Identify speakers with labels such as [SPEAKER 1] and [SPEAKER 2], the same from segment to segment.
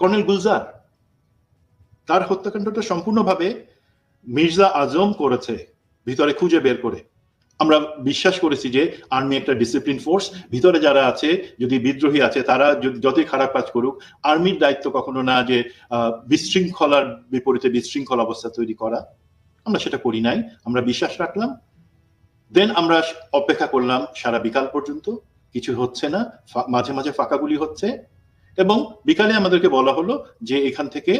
[SPEAKER 1] Colonel Gulzar, তার হত্যাকাণ্ডটা সম্পূর্ণভাবে মির্জা আজম করেছে, ভিতরে খুঁজে বের করে। আমরা বিশ্বাস করেছি যে আর্মি একটা ডিসিপ্লিন ফোর্স ভিতরে যারা আছে, যদি বিদ্রোহী আছে, তারা যতই খারাপ কাজ করুক, আর্মির দায়িত্ব কখনো না যে বিশৃঙ্খলার বিপরীতে বিশৃঙ্খল অবস্থা তৈরি করা। আমরা সেটা করি নাই, আমরা বিশ্বাস রাখলাম। দেন আমরা অপেক্ষা করলাম সারা বিকাল পর্যন্ত, কিছু হচ্ছে না মাঝে মাঝে ফাঁকাগুলি হচ্ছে। এবং বিকালে আমাদেরকে বলা হলো যে এখান থেকে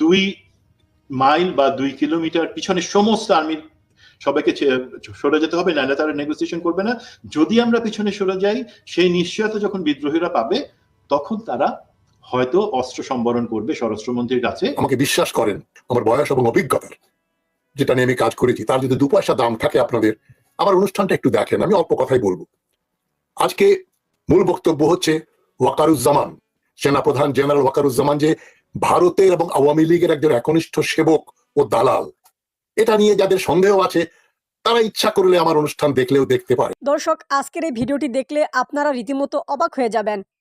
[SPEAKER 1] দুই মাইল বা দুই কিলোমিটার পিছনে সমস্ত আর্মির সবাইকে সরে যেতে হবে, নাহলে তারা নেগোসিয়েশন করবে না। যদি আমরা পিছনে সরে যাই, সেই নিশ্চয়তা যখন বিদ্রোহীরা পাবে, তখন তারা হয়তো অস্ত্র সম্বরণ করবে স্বরাষ্ট্রমন্ত্রীর কাছে।
[SPEAKER 2] আমাকে বিশ্বাস করেন, আমার বয়স এবং অভিজ্ঞতার। যেটা নিয়ে আমি কাজ করেছি, তার যদি দু পয়সা দাম থাকে আপনাদের, আমার অনুষ্ঠানটা একটু দেখেন, আমি অল্প কথাই বলব। আজকে মূল বক্তব্য হচ্ছে ওয়াকারুজ্জামান। সেনাপ্রধান জেনারেল ওয়াকারুজ্জামান যে ভারতের এবং আওয়ামী লীগের একজন একনিষ্ঠ সেবক ও দালাল, এটা নিয়ে যাদের সন্দেহ আছে, তারা ইচ্ছা করলে আমার অনুষ্ঠান দেখলেও দেখতে পারে।
[SPEAKER 3] দর্শক, আজকের এই ভিডিওটি দেখলে আপনারা রীতিমতো অবাক হয়ে যাবেন।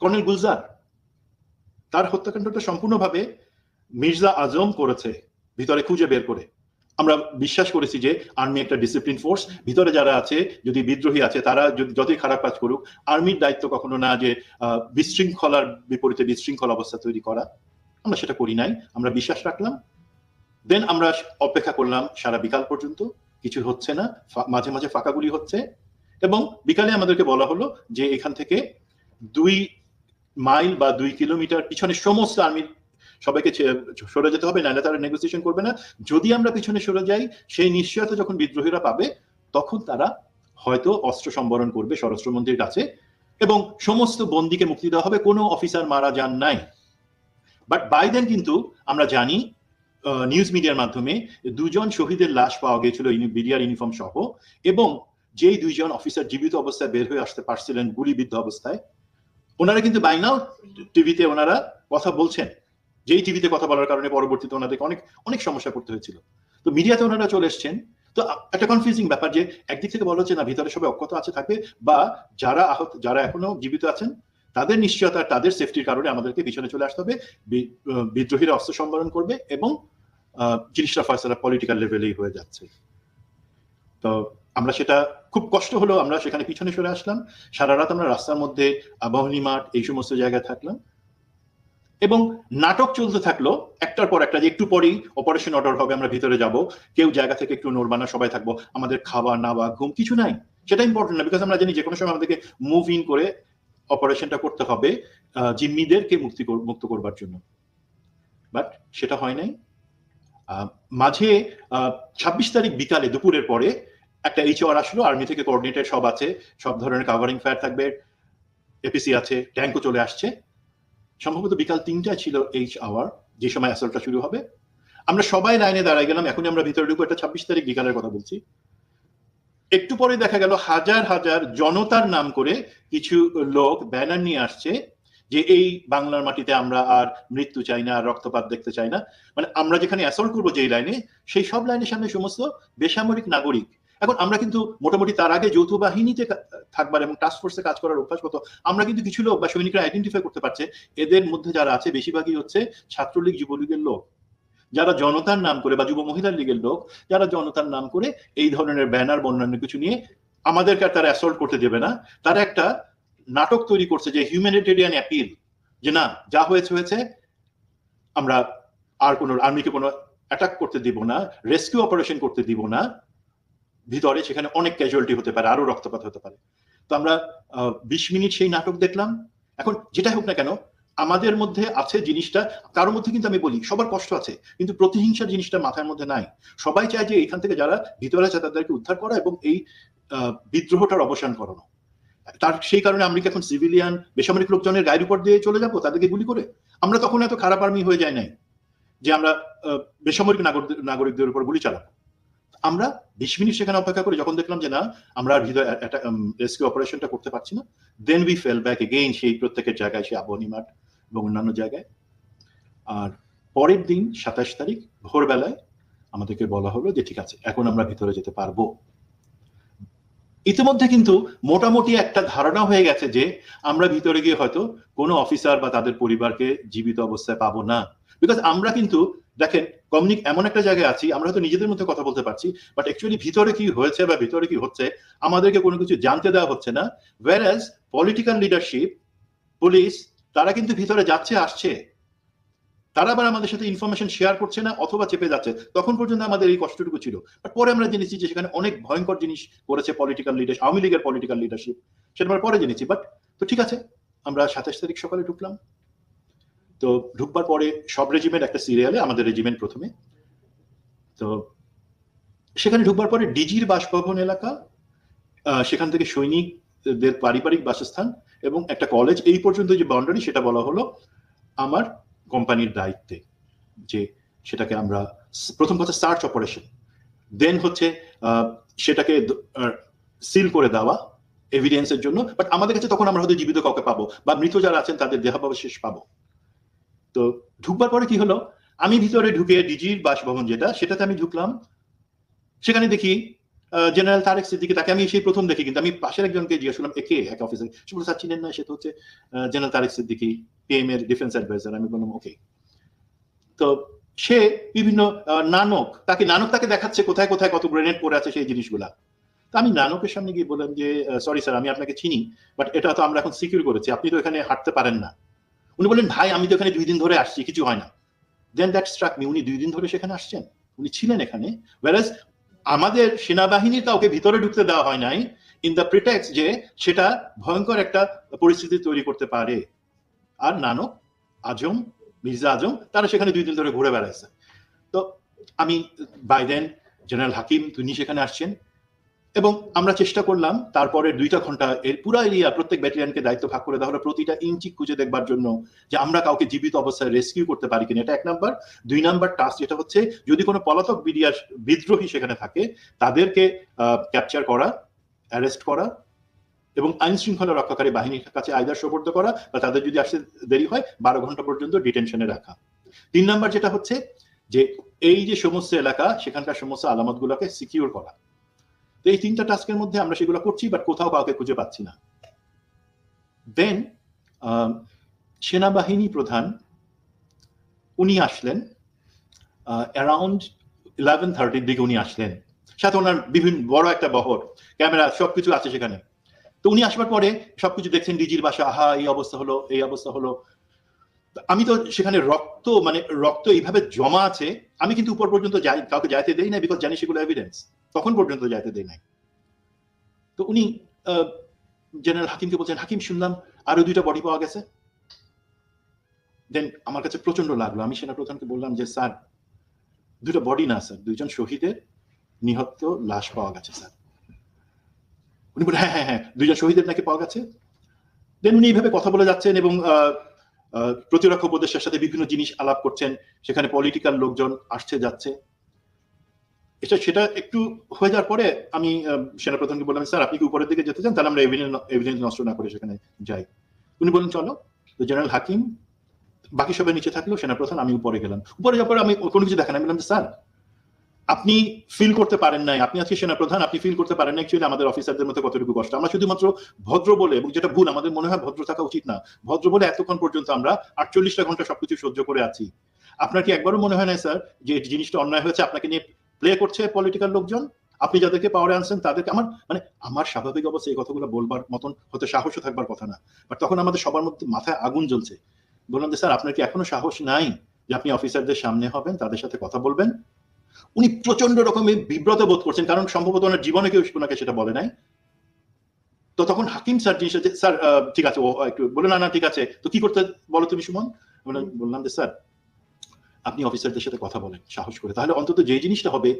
[SPEAKER 1] কর্নেল গুলজার, তার হত্যাকাণ্ডটা সম্পূর্ণভাবে মির্জা আজম করেছে ভিতরে খুঁজে বের করে। আমরা বিশ্বাস করেছি যে আর্মি একটা ডিসিপ্লিন ফোর্স ভিতরে যারা আছে, যদি বিদ্রোহী আছে, তারা যদি- যতই খারাপ কাজ করুক, আর্মির দায়িত্ব কখনো না যে বিশৃঙ্খলার বিপরীতে বিশৃঙ্খল অবস্থা তৈরি করা। আমরা সেটা করি নাই, আমরা বিশ্বাস রাখলাম। দেন আমরা অপেক্ষা করলাম সারা বিকাল পর্যন্ত, কিছু হচ্ছে না মাঝে মাঝে ফাঁকাগুলি হচ্ছে। এবং বিকালে আমাদেরকে বলা হলো যে এখান থেকে দুই মাইল বা দুই কিলোমিটার পিছনে সমস্ত আর্মির সবাইকে সরে যেতে হবে নাহলে তারা নেগোসিয়েশন করবে না। যদি আমরা পিছনে সরে যাই, সেই নিশ্চয়তা যখন বিদ্রোহীরা পাবে, তখন তারা হয়তো অস্ত্র সম্বরণ করবে স্বরাষ্ট্রমন্ত্রীর কাছে এবং সমস্ত বন্দীকে মুক্তি দেওয়া হবে। কোনো অফিসার মারা যান নাই। বাট বাই দেন কিন্তু আমরা জানি নিউজ মিডিয়ার মাধ্যমে দুজন শহীদের লাশ পাওয়া গিয়েছিল বিডিআর ইউনিফর্ম সহ এবং যেই দুইজন অফিসার জীবিত অবস্থায় বের হয়ে আসতে পারছিলেন গুলিবিদ্ধ অবস্থায় ওনারা কিন্তু বাই নাও টিভিতে ওনারা কথা বলছেন। যেই টিভিতে কথা বলার কারণে পরবর্তীতে ওনাদেরকে অনেক অনেক সমস্যা করতে হয়েছিল। তো মিডিয়াতে ওনারা চলে এসছেন। তো একটা কনফিউজিং ব্যাপার যে একদিক থেকে বলা হচ্ছে, না, ভিতরে সবাই অক্ষত আছে, থাকবে। বা যারা আহত, যারা এখনও জীবিত আছেন, তাদের নিশ্চয়তা, তাদের সেফটির কারণে আমাদেরকে পিছনে চলে আসতে হবে। বিদ্রোহীরা অস্ত্র সম্বরণ করবে এবং জিনিসটা ফয়সলা পলিটিক্যাল লেভেলেই হয়ে যাচ্ছে। তো আমরা সেটা খুব কষ্ট হলো, আমরা সেখানে পিছনে সরে আসলাম। সারা রাত আমরা রাস্তার মধ্যে আবাহনী মাঠ এই সমস্ত জায়গায় থাকলাম। এবং নাটক চলতে থাকল, একটার পর একটা, যে একটু পরেই অপারেশন অর্ডার হবে, আমরা ভিতরে যাব। কেউ জায়গা থেকে একটু নড়বা না সবাই থাকব। আমাদের খাওয়া, নাওয়া, ঘুম কিছু নাই। সেটা ইম্পর্টেন্ট না বিকজ আমরা জানি যে কোনো সময় আমাদেরকে মুভ ইন করে অপারেশনটা করতে হবে জিম্মিদেরকে মুক্তি মুক্ত করবার জন্য। বাট সেটা হয় নাই। মাঝে ছাব্বিশ তারিখ বিকালে, দুপুরের পরে একটা এইচআর আসলো আর্মি থেকে কোঅর্ডিনেটেড সব আছে, সব ধরনের কাভারিং ফায়ার থাকবে এপিসি আছে ট্যাঙ্কও চলে আসছে। সম্ভবত বিকাল তিনটায় ছিল এইচ আওয়ার যে সময় অ্যাসল্টটা শুরু হবে। আমরা সবাই লাইনে দাঁড়ায় গেলাম, এখনই আমরা ভিতরে ঢুকবো একটা ছাব্বিশ তারিখ বিকালের কথা বলছি। একটু পরে দেখা গেল, হাজার হাজার জনতার নাম করে কিছু লোক ব্যানার নিয়ে আসছে যে এই বাংলার মাটিতে আমরা আর মৃত্যু চাই না, আর রক্তপাত দেখতে চাই না। মানে আমরা যেখানে অ্যাসল্ট করব যেই লাইনে, সেই সব লাইনের সামনে সমস্ত বেসামরিক নাগরিক এখন আমরা কিন্তু মোটামুটি তার আগে যৌথ বাহিনীতে থাকবার এবং টাস্ক ফোর্সে কাজ করার অভ্যাসগত আমরা কিন্তু কিছু লোক বা সৈনিকরা আইডেন্টিফাই করতে পারছে, এদের মধ্যে যারা আছে বেশিরভাগই হচ্ছে ছাত্রলীগ যুবলীগের লোক। যারা জনতার নাম করে বা যুব মহিলা লীগের লোক, যারা জনতার নাম করে এই ধরনের ব্যানার বন্যান্য কিছু নিয়ে আমাদেরকে আর তারা অ্যাসল্ট করতে দেবে না। তারা একটা নাটক তৈরি করছে যে হিউম্যানিটেরিয়ান অ্যাপিল যে না, যা হয়েছে হয়েছে, আমরা আর কোনো আর্মিকে কোনো অ্যাটাক করতে দিব না রেস্কিউ অপারেশন করতে দিব না। ভিতরে সেখানে অনেক ক্যাজুয়ালিটি হতে পারে আরও রক্তপাত হতে পারে। তো আমরা বিশ মিনিট সেই নাটক দেখলাম। এখন যেটা হোক না কেন, আমাদের মধ্যে আছে জিনিসটা, কারোর মধ্যে কিন্তু আমি বলি, সবার কষ্ট আছে, কিন্তু প্রতিহিংসা জিনিসটা মাথার মধ্যে নাই। সবাই চায় যে এখান থেকে যারা ভিতরে আছে তাদেরকে উদ্ধার করা এবং এই বিদ্রোহটার অবসান করানো। তার সেই কারণে আমরা এখন সিভিলিয়ান বেসামরিক লোকজনের গায়ের উপর দিয়ে চলে যাব, তাদেরকে গুলি করে? আমরা তখন এত খারাপ আর্মি হয়ে যায় নাই যে আমরা বেসামরিক নাগরিক- নাগরিকদের উপর গুলি চালাবো। আমরা বিশ মিনিট সেখানে অপেক্ষা করে যখন দেখলাম যে না, আমরা হৃদয় রেস্কিউ অপারেশনটা করতে পারছি না then we fell back again সেই প্রত্যেকের জায়গায়, সেই আবহানী মাঠ এবং অন্যান্য জায়গায়। আর পরের দিন সাতাশ তারিখ, ভোরবেলায় আমাদেরকে বলা হলো যে ঠিক আছে, এখন আমরা ভিতরে যেতে পারব। ইতিমধ্যে কিন্তু মোটামুটি একটা ধারণা হয়ে গেছে যে আমরা ভিতরে গিয়ে হয়তো কোনো অফিসার বা তাদের পরিবারকে জীবিত অবস্থায় পাবো না। বিকজ আমরা কিন্তু, দেখেন কমিউনিক এমন একটা জায়গায় আছি, আমরা হয়তো নিজেদের মধ্যে কথা বলতে পারছি বাট অ্যাকচুয়ালি ভিতরে কি হয়েছে বা ভিতরে কি হচ্ছে, আমাদেরকে কোনো কিছু জানতে দেওয়া হচ্ছে না ওয়ার পলিটিক্যাল লিডারশিপ পুলিশ তারা কিন্তু ভিতরে যাচ্ছে, আসছে। তারা আবার আমাদের সাথে ইনফরমেশন শেয়ার করছে না, অথবা চেপে যাচ্ছে। তখন পর্যন্ত আমাদের এই কষ্টটুকু ছিল। বাট পরে আমরা জেনেছি যে সেখানে অনেক ভয়ঙ্কর জিনিস করেছে পলিটিক্যাল লিডার আওয়ামী লীগের পলিটিক্যাল লিডারশিপ সেটা আমরা পরে জেনেছি বাট তো ঠিক আছে, আমরা সাতাশ তারিখ সকালে ঢুকলাম। তো ঢুকবার পরে সব রেজিমেন্ট একটা সিরিয়ালে আমাদের রেজিমেন্ট প্রথমে। তো সেখানে ঢুকবার পরে ডিজির বাসভবন এলাকা সেখান থেকে সৈনিকদের পারিবারিক বাসস্থান এবং একটা কলেজ এই পর্যন্ত যে বাউন্ডারি সেটা বলা হলো আমার কোম্পানির দায়িত্বে, যে সেটাকে আমরা প্রথম কথা সার্চ অপারেশন দেন হচ্ছে সেটাকে সিল করে দেওয়া এভিডেন্সের জন্য। বাট আমাদের কাছে তখন আমরা হয়তো জীবিত কাউকে পাবো বা মৃত যারা আছেন তাদের দেহাবশেষ পাবো। তো ঢুকবার পরে কি হলো? আমি ভিতরে ঢুকে ডিজির বাসভবন যেটা, সেটাতে আমি ঢুকলাম। সেখানে দেখি জেনারেল তারেক সিদ্দিকি তাকে আমি সেই প্রথম দেখি, কিন্তু আমি পাশের একজনকে জিজ্ঞেস করলাম একে এক অফিসার সে বলে স্যার চিনেন না, সে তো হচ্ছে জেনারেল তারেক সিদ্দিকি পিএম এর ডিফেন্স অ্যাডভাইজার আমি বললাম ওকে তো সে বিভিন্ন নানক, তাকে নানক তাকে দেখাচ্ছে কোথায় কোথায় কত গ্রেনেড পড়ে আছে, সেই জিনিসগুলা। তো আমি নানকের সামনে গিয়ে বললাম যে সরি স্যার আমি আপনাকে চিনি বাট এটা তো আমরা এখন সিকিউর করেছি, আপনি তো এখানে হাঁটতে পারেন না। উনি বললেন, ভাই, আমি তো এখানে দুই দিন ধরে আসছি, কিছু হয় না। দেন দ্যাট স্ট্রাক মি উনি দুই দিন ধরে সেখানে আসছেন। উনি ছিলেন এখানে। ওয়ারাজ আমাদের সেনাবাহিনীর কাউকে ভিতরে ঢুকতে দেওয়া হয় নাই ইন দ্য প্রিটেক্স যে সেটা ভয়ঙ্কর একটা পরিস্থিতি তৈরি করতে পারে। আর নানক, আজম, মির্জা আজম, তারা সেখানে দুই দিন ধরে ঘুরে বেড়াচ্ছে তো আমি বাই দেন জেনারেল হাকিম, তিনি সেখানে আসছেন। এবং আমরা চেষ্টা করলাম, তারপরে দুইটা ঘণ্টা এর পুরো এরিয়া প্রত্যেক ব্যাটালিয়ানকে দায়িত্ব ভাগ করে দেওয়া হলো, প্রতিটা ইঞ্চি খুঁজে দেখবার জন্য যে আমরা কাউকে জীবিত অবস্থায় রেস্কিউ করতে পারি কিনা। এটা এক নাম্বার। দুই নাম্বার টাস্ক যেটা হচ্ছে, যদি কোনো পলাতক বিডিআর বিদ্রোহী সেখানে থাকে, তাদেরকে ক্যাপচার করা অ্যারেস্ট করা এবং আইন শৃঙ্খলা রক্ষাকারী বাহিনীর কাছে আয়দার সোপর্দ করা বা তাদের যদি আসতে দেরি হয়, বারো ঘণ্টা পর্যন্ত ডিটেনশনে রাখা। তিন নাম্বার যেটা হচ্ছে যে, এই যে সমস্ত এলাকা, সেখানকার সমস্ত আলামতগুলোকে সিকিউর করা। তো এই তিনটা টাস্কের মধ্যে আমরা সেগুলো করছি বাট কোথাও কাউকে খুঁজে পাচ্ছি না। দেন সেনাবাহিনী প্রধান, উনি আসলেন অ্যারাউন্ড ইলেভেন থার্টির দিকে উনি আসলেন। সাথে ওনার বিভিন্ন বড় একটা বহর, ক্যামেরা, সবকিছু আছে সেখানে। তো উনি আসবার পরে সবকিছু দেখছেন, ডিজির বাসা, আহা, এই অবস্থা হলো, এই অবস্থা হলো। আমি তো সেখানে রক্ত মানে রক্ত এইভাবে জমা আছে, আমি কিন্তু উপর পর্যন্ত যাই, কাউকে যাইতে দেই না বিকজ জানি সেগুলো এভিডেন্স তখন পর্যন্ত যাইতে দেই নাই। তো উনি জেনারেল হাকিমকে বলছেন, হাকিম, শুনলাম আরও দুইটা বডি পাওয়া গেছে। দেন আমার কাছে প্রচণ্ড লাগল। আমি সেনা প্রধানকে বললাম যে, স্যার দুটো বডি না, স্যার। দুইজন শহীদের নিহত লাশ পাওয়া গেছে, স্যার। উনি বলে হ্যাঁ হ্যাঁ হ্যাঁ দুইজন শহীদের নাকি পাওয়া গেছে? দেন উনি এইভাবে কথা বলে যাচ্ছেন এবং প্রতিরক্ষা উপদেষ্টার সাথে বিভিন্ন জিনিস আলাপ করছেন। সেখানে পলিটিক্যাল লোকজন আসছে, যাচ্ছে। এটা সেটা একটু হয়ে যাওয়ার পরে আমি সেনাপ্রধানকে বললাম, স্যার, আপনি কি উপরের দিকে যেতে চান? তাহলে আমরা এভিডেন্স নষ্ট না করে সেখানে যাই। উনি বললেন, চলো। তো জেনারেল হাকিম বাকি সবাই নিচে থাকল, সেনাপ্রধান, আমি উপরে গেলাম। উপরে যাওয়ার পরে আমি কোনো কিছু দেখা নাই। আমি বললাম, স্যার, আপনি ফিল করতে পারেন নাই। আপনি আজকে সেনাপ্রধান, আপনি ফিল করতে পারেন না আমাদের অফিসারদের মধ্যে কতটুকু কষ্ট। আমরা শুধুমাত্র ভদ্র বলে, এবং যেটা ভুল, আমাদের মনে হয় ভদ্র থাকা উচিত না। ভদ্র বলে এতক্ষণ পর্যন্ত আমরা আটচল্লিশটা ঘণ্টা সবকিছু সহ্য করে আছি। আপনার কি একবারও মনে হয় না স্যার, যে জিনিসটা অন্যায় হয়েছে, আপনাকে নিয়ে প্লে করছে পলিটিক্যাল লোকজন, আপনি যাদেরকে পাওয়ারে আনছেন তাদেরকে আমার মানে আমার স্বাভাবিক অবস্থা এই কথাগুলো বলবার মতন হয়তো সাহসও থাকবার কথা না। বাট তখন আমাদের সবার মধ্যে মাথায় আগুন জ্বলছে। বললাম যে, স্যার, আপনার কি এখনও সাহস নাই যে আপনি অফিসারদের সামনে হবেন, তাদের সাথে কথা বলবেন? উনি প্রচণ্ড রকমের বিব্রত বোধ করছেন, কারণ সম্ভবত ওনার জীবনে কেউ ওনাকে সেটা বলে নাই। তো তখন হাকিম স্যার জিনিসটা স্যার ঠিক আছে, ও একটু বলে, না না, ঠিক আছে। তো কি করতে বলো তুমি, সুমন? বললাম যে, স্যার আপনি অফিসারদের সাথে কথা বলেন, সাহস করে। তাহলে অন্তত যে জিনিসটা হবে,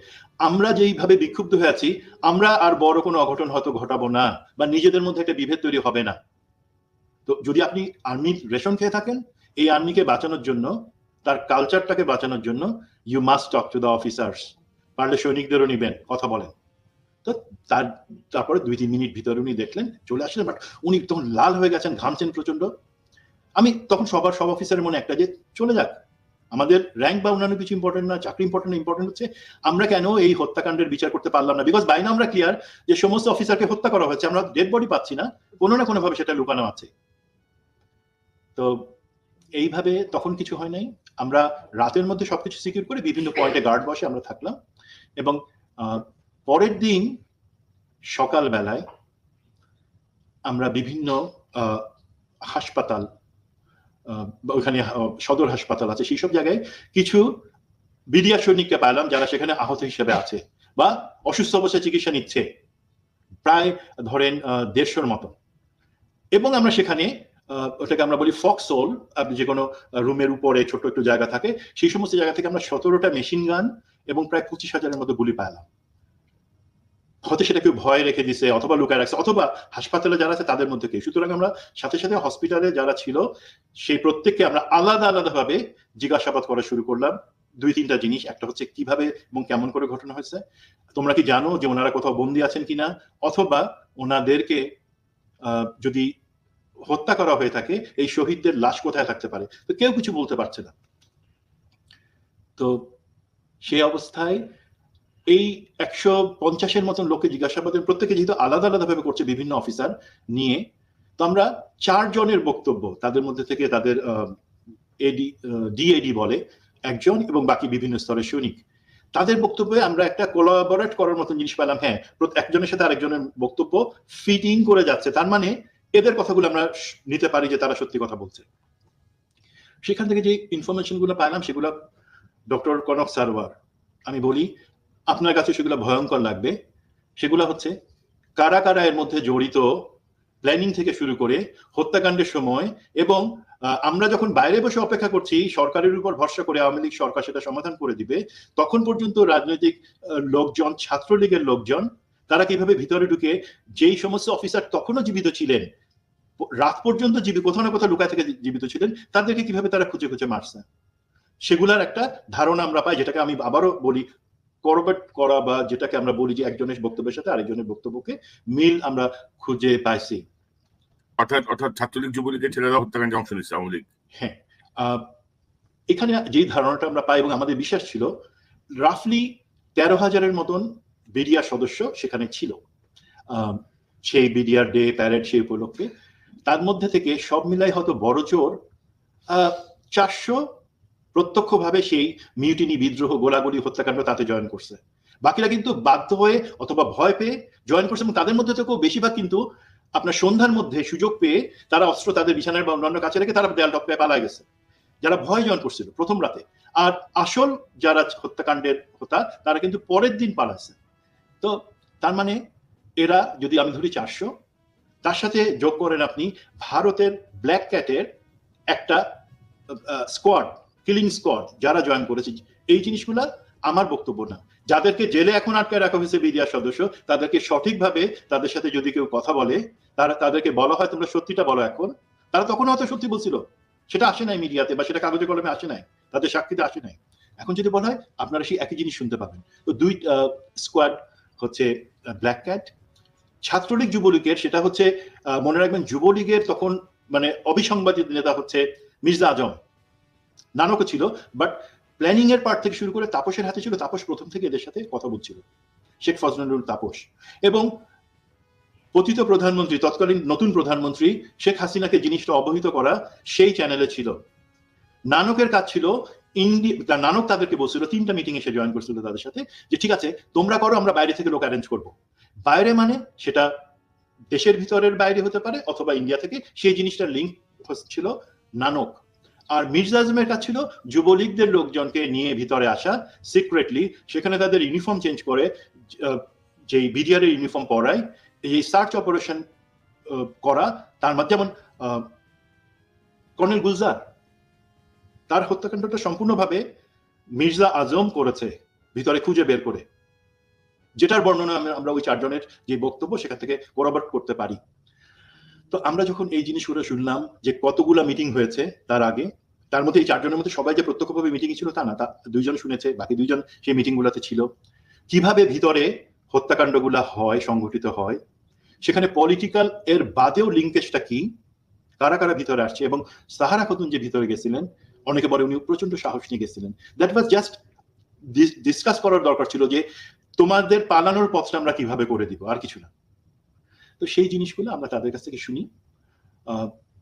[SPEAKER 1] আমরা যেইভাবে বিক্ষুব্ধ হয়ে আছি, আমরা আর বড় কোনো অঘটন হয়তো ঘটাবো না বা নিজেদের মধ্যে একটা বিভেদ তৈরি হবে না। তো যদি আপনি আর্মির রেশন খেয়ে থাকেন, এই আর্মিকে বাঁচানোর জন্য, তার কালচারটাকে বাঁচানোর জন্য you must talk to the officers পারলে সৈনিকদেরও নিবেন, কথা বলেন। তো তার, তারপরে দুই তিন মিনিট ভিতরে উনি দেখলেন, চলে আসলেন, বাট উনি তখন লাল হয়ে গেছেন, ঘামছেন প্রচণ্ড আমি তখন সবার সব অফিসারের মনে একটা যে, চলে যাক। আমাদের র্যাঙ্ক বা অন্যান্য কিছু ইম্পর্টেন্ট না, চাকরি ইম্পর্টেন্ট ইম্পর্টেন্ট হচ্ছে আমরা কেন এই হত্যাকাণ্ডের বিচার করতে পারলাম না? বিকজ বাইরে আমরা ক্লিয়ার যে সমস্ত অফিসারকে হত্যা করা হয়েছে, আমরা ডেড বডি পাচ্ছি না, কোনো না কোনোভাবে সেটা লুকানো আছে। তো এইভাবে তখন কিছু হয় নাই। আমরা রাতের মধ্যে সবকিছু সিকিউর করে বিভিন্ন পয়েন্টে গার্ড বসে আমরা থাকলাম এবং পরের দিন সকাল বেলায় আমরা বিভিন্ন হাসপাতাল ওখানে সদর হাসপাতাল আছে সেই সব জায়গায় কিছু বিডিআর সৈনিককে পাইলাম যারা সেখানে আহত হিসেবে আছে বা অসুস্থ অবস্থায় চিকিৎসা নিচ্ছে প্রায় ধরেন দেড়শোর মতো এবং আমরা সেখানে ওটাকে আমরা বলি ফক্সোল আপনি যে কোনো রুমের উপরে ছোট একটু জায়গা থাকে, সেই সমস্ত জায়গা থেকে আমরা সতেরোটা মেশিন গান এবং প্রায় পঁচিশ হাজারের মতো গুলি পাইলাম। হয়তো সেটা কেউ ভয় রেখে দিছে, অথবা লুকায় রাখছে, অথবা হাসপাতালে যারা আছে তাদের মধ্যে কেউ। সুতরাং আমরা সাথে সাথে হসপিটালে যারা ছিল, সেই প্রত্যেককে আমরা আলাদা আলাদা ভাবে জিজ্ঞাসাবাদ করা শুরু করলাম। দুই, তিনটা জিনিস। একটা হচ্ছে কীভাবে এবং কেমন করে ঘটনা হয়েছে। তোমরা কি জানো যে ওনারা কোথাও বন্দি আছেন কিনা? অথবা ওনাদেরকে যদি হত্যা করা হয়ে থাকে, এই শহীদদের লাশ কোথায় থাকতে পারে? তো কেউ কিছু বলতে পারছে না। তো সেই অবস্থায় এই একশো পঞ্চাশের মতন লোককে জিজ্ঞাসাবাদের প্রত্যেকে যেহেতু আলাদা আলাদা ভাবে করছে বিভিন্ন অফিসার নিয়ে, তো আমরা চারজনের বক্তব্য, তাদের মধ্যে থেকে তাদের এডি ডিএডি বলে একজন এবং বাকি বিভিন্ন স্তরের সৈনিক। তাদের বক্তব্যে আমরা একটা কোলাবরেট করার মতন জিনিস পেলাম হ্যাঁ একজনের সাথে আরেকজনের বক্তব্য ফিটিং করে যাচ্ছে। তার মানে এদের কথাগুলো আমরা নিতে পারি যে তারা সত্যি কথা বলছে। সেখান থেকে যে ইনফরমেশনগুলো পাইলাম সেগুলো ডক্টর কনক সারওয়ার আমি বলি আপনার কাছে সেগুলো ভয়ঙ্কর লাগবে। সেগুলো হচ্ছে কারা কারা এর মধ্যে জড়িত প্ল্যানিং থেকে শুরু করে হত্যাকাণ্ডের সময় এবং আমরা যখন বাইরে বসে অপেক্ষা করছি, সরকারের উপর ভরসা করে আওয়ামী লীগ সরকার সেটা সমাধান করে দিবে, তখন পর্যন্ত রাজনৈতিক লোকজন, ছাত্রলীগের লোকজন, তারা কীভাবে ভিতরে ঢুকে যেই সমস্ত অফিসার তখনও জীবিত ছিলেন, রাত পর্যন্ত জীবিত কোথাও না কোথাও লুকায় থেকে জীবিত ছিলেন, তাদেরকে কীভাবে তারা খুঁজে খুঁজে মারছে? সেগুলার একটা ধারণা আমরা পাই, যেটাকে আমি আবারও বলি করবেট করা বা যেটাকে আমরা বলি যে একজনের বক্তব্যের সাথে আরেকজনের বক্তব্যকে মিল আমরা খুঁজে পাইছি।
[SPEAKER 4] অর্থাৎ অর্থাৎ ছাত্রলীগ যুবলীগের ছেলেরা হত্যাকাণ্ডে অংশ নিচ্ছে আওয়ামী লীগ।
[SPEAKER 1] হ্যাঁ। এখানে যেই ধারণাটা আমরা পাই এবং আমাদের বিশ্বাস ছিল রাফলি তেরো হাজারের মতন বিডিআর সদস্য সেখানে ছিল। আহ, সেই বিডিআর ডে প্যারেড সেই উপলক্ষে। তার মধ্যে থেকে সব মিলাই হয়তো বড় জোর চারশো প্রত্যক্ষভাবে সেই মিউটিনি বিদ্রোহ, গোলাগুলি হত্যাকাণ্ড তাতে জয়েন করছে। বাকিরা কিন্তু বাধ্য হয়ে অথবা ভয় পেয়ে জয়েন করছে এবং তাদের মধ্যে থেকেও বেশিরভাগ কিন্তু আপনার সন্ধ্যার মধ্যে সুযোগ পেয়ে তারা অস্ত্র তাদের বিছানার বা অন্যান্য কাছে রেখে তারা দেয়াল টপকায় পালায় গেছে। যারা ভয় জয়েন করছিল প্রথম রাতে। আর আসল যারা হত্যাকাণ্ডের হতা, তারা কিন্তু পরের দিন পালাচ্ছে। তো তার মানে এরা যদি আমি ধরি চারশো, তার সাথে যোগ করেন আপনি ভারতের ব্ল্যাক ক্যাটের একটা স্কোয়াড কিলিং স্কোয়াড যারা জয়েন করেছে, এই জিনিসগুলা আমার বক্তব্য না। যাদেরকে জেলে এখন আটকে রাখা হয়েছে বিডিআর সদস্য, তাদেরকে সঠিকভাবে তাদের সাথে যদি কেউ কথা বলে, তারা, তাদেরকে বলা হয় তোমরা সত্যিটা বলো এখন। তারা তখন হয়তো সত্যি বলছিল। সেটা আসে নাই মিডিয়াতে বা সেটা কাগজে কলমে আসে নাই। তাদের সাক্ষীতে আসে নাই। এখন যদি বলা হয়, আপনারা সেই একই জিনিস শুনতে পাবেন। তো দুই স্কোয়াড হচ্ছে ব্ল্যাক ক্যাট ছাত্রলীগ যুবলীগের, সেটা হচ্ছে মনে রাখবেন যুবলীগের তখন মানে অবিসংবাদিত নেতা হচ্ছে মির্জা আজম। নানকও ছিল বাট প্ল্যানিং এর পার্ট থেকে শুরু করে তাপসের হাতে ছিল তাপস প্রথম থেকে এদের সাথে কথা বলছিল। শেখ ফজলুল তাপস। এবং পতিত প্রধানমন্ত্রী, তৎকালীন নতুন প্রধানমন্ত্রী শেখ হাসিনাকে জিনিসটা অবহিত করা, সেই চ্যানেলে ছিল। নানকের কাজ ছিল ইন্ডিয়া নানক তাদেরকে বলছিল, তিনটা মিটিং এসে জয়েন করছিল তাদের সাথে, যে ঠিক আছে, তোমরা করো, আমরা বাইরে থেকে লোক অ্যারেঞ্জ করব। বাইরে মানে সেটা দেশের ভিতরের বাইরে হতে পারে অথবা ইন্ডিয়া থেকে, সেই জিনিসটার লিঙ্ক ছিল নানক। আর মির্জা আজমের কাজ ছিল যুবলীগদের লোকজনকে নিয়ে ভিতরে আসা। সিক্রেটলি সেখানে তাদের ইউনিফর্ম চেঞ্জ করে যেই বিডিআর এর ইউনিফর্ম পরায়, এই সার্চ অপারেশন করা। তার মধ্যে যেমন কর্নেল গুলজার, তার হত্যাকাণ্ডটা সম্পূর্ণভাবে মির্জা আজম করেছে, ভিতরে খুঁজে বের করে। যেটার বর্ণনা আমরা- ওই চারজনের যে বক্তব্য, সেখান থেকে কোরাবট করতে পারি। তো আমরা যখন এই জিনিসগুলো শুনলাম যে কতগুলা মিটিং হয়েছে তার আগে, তার মধ্যে এই চারজনের মধ্যে সবাই যে প্রত্যক্ষভাবে মিটিং ছিল তা না, তা দুইজন শুনেছে, বাকি দুইজন সেই মিটিং গুলাতে ছিল। কীভাবে ভিতরে হত্যাকাণ্ডগুলা হয়, সংঘটিত হয়, সেখানে পলিটিক্যাল এর বাদেও লিঙ্কেজটা কি, কারা কারা ভিতরে আসছে এবং সাহারা খাতুন যে ভিতরে গেছিলেন, অনেকে বলে উনি প্রচণ্ড সাহস নিয়ে গেছিলেন। দ্যাট ওয়াজ জাস্ট ডিসকাস করার দরকার ছিল যে তোমাদের পালানোর পথটা আমরা কীভাবে করে দিব, আর কিছু না। তো সেই জিনিসগুলো আমরা তাদের কাছ থেকে শুনি।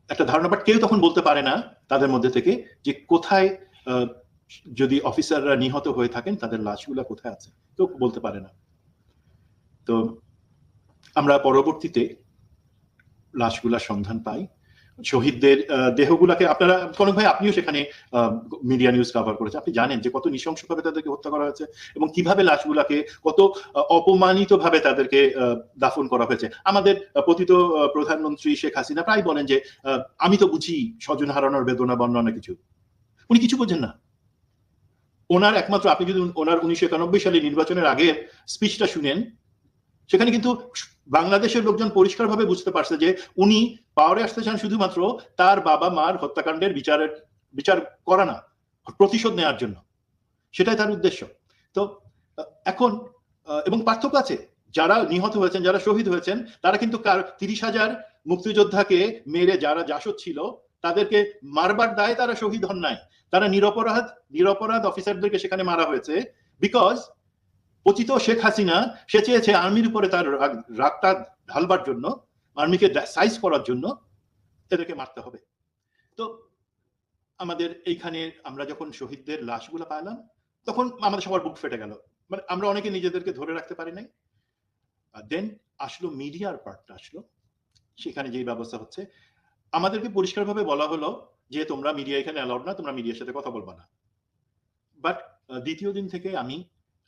[SPEAKER 1] একটা ধারণা বাট কেউ তখন বলতে পারে না তাদের মধ্যে থেকে যে কোথায় যদি অফিসাররা নিহত হয়ে থাকেন, তাদের লাশগুলো কোথায় আছে। কেউ বলতে পারে না। তো আমরা পরবর্তীতে লাশগুলা সন্ধান পাই। শহীদদের দেহগুলাকে আপনারা, কনক ভাই, আপনিও সেখানে মিডিয়া নিউজ কভার করেছে আপনি জানেন যে কত নৃশংসভাবে তাদেরকে হত্যা করা হয়েছে এবং কীভাবে লাশগুলাকে, কত অপমানিত ভাবে তাদেরকে দাফন করা হয়েছে। আমাদের পতিত প্রধানমন্ত্রী শেখ হাসিনা প্রায় বলেন যে আমি তো বুঝি স্বজন হারানোর বেদনা, বর্ণনা কিছু। উনি কিছু বোঝেন না। ওনার একমাত্র, আপনি যদি ওনার উনিশশো একানব্বই সালে নির্বাচনের আগে স্পিচটা শুনেন সেখানে কিন্তু বাংলাদেশের লোকজন পরিষ্কারভাবে বুঝতে পারছে যে উনি পাওয়ারে আসতে চান শুধুমাত্র তার বাবা মার হত্যাকাণ্ডের বিচারের, বিচার করা না, প্রতিশোধ নেওয়ার জন্য। সেটাই তার উদ্দেশ্য। তো, এখন, এবং পার্থক্য আছে। যারা নিহত হয়েছেন, যারা শহীদ হয়েছেন, তারা কিন্তু কার, তিরিশ হাজার মুক্তিযোদ্ধাকে মেরে যারা জাসদ ছিল, তাদেরকে মারবার দায় তারা শহীদ হন নাই। তারা নিরপরাধ নিরপরাধ অফিসারদেরকে সেখানে মারা হয়েছে বিকজ পতিত শেখ হাসিনা, সে চেয়েছে আর্মির উপরে তার রাগটা ঢালবার জন্য, আর্মিকে সাইজ করার জন্য এদেরকে মারতে হবে। তো আমাদের এইখানে আমরা যখন শহীদদের লাশগুলো পাইলাম, তখন আমাদের সবার বুক ফেটে গেল। মানে আমরা অনেকে নিজেদেরকে ধরে রাখতে পারি নাই। দেন আসলো মিডিয়ার পার্টটা আসলো। সেখানে যেই ব্যবস্থা হচ্ছে, আমাদেরকে পরিষ্কারভাবে বলা হলো যে তোমরা মিডিয়া এখানে অ্যালাউড না, তোমরা মিডিয়ার সাথে কথা বলবা না। বাট দ্বিতীয় দিন থেকে আমি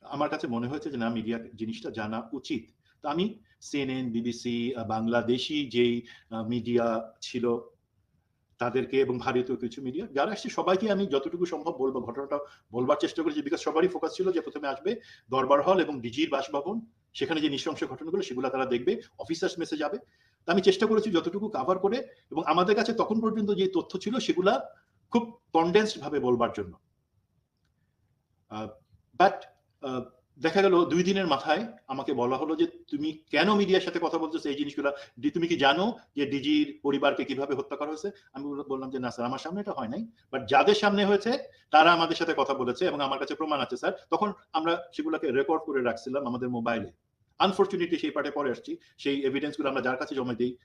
[SPEAKER 1] আমার কাছে মনে হয়েছে যে না মিডিয়া জিনিসটা জানা উচিত। তো আমি সিএনএন বিবিসি বাংলাদেশি যেই মিডিয়া ছিল তাদেরকে এবং ভারতীয় কিছু মিডিয়া যারা আসছে সবাইকে আমি যতটুকু সম্ভব বলব, ঘটনাটা বলবার চেষ্টা করেছি বিকজ সবারই ফোকাস ছিল যে প্রথমে আসবে দরবার হল এবং ডিজির বাসভবন। সেখানে যে নৃশংস ঘটনাগুলো, সেগুলো তারা দেখবে অফিসার্স মেসে যাবে। তা আমি চেষ্টা করেছি যতটুকু কাভার করে এবং আমাদের কাছে তখন পর্যন্ত যে তথ্য ছিল, সেগুলা খুব কনডেন্সড ভাবে বলবার জন্য। বাট দেখা গেল দুই দিনের মাথায় আমাকে বলা হলো যে তুমি কেন মিডিয়ার সাথে কথা বলছো এই জিনিসগুলো তুমি কি জানো যে ডিজির পরিবারকে কীভাবে হত্যা করা হয়েছে? আমি বল- বললাম যে না স্যার, আমার সামনে এটা হয় নাই। বাট যাদের সামনে হয়েছে, তারা আমাদের সাথে কথা বলেছে এবং আমার কাছে প্রমাণ আছে স্যার। তখন আমরা সেগুলোকে রেকর্ড করে রাখছিলাম আমাদের মোবাইলে আনফর্চুনেটলি সেই পার্টে পরে আসছি। সেই এভিডেন্সগুলো আমরা যার কাছে জমা দিই,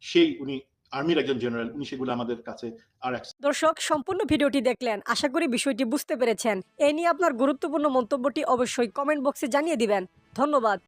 [SPEAKER 1] সেই উনি আর্মির একজন জেনারেল, উনি সেগুলো আমাদের কাছে আর
[SPEAKER 3] দর্শক, সম্পূর্ণ ভিডিওটি দেখলেন। আশা করি বিষয়টি বুঝতে পেরেছেন। এ নিয়ে আপনার গুরুত্বপূর্ণ মন্তব্যটি অবশ্যই কমেন্ট বক্সে জানিয়ে দিবেন। ধন্যবাদ।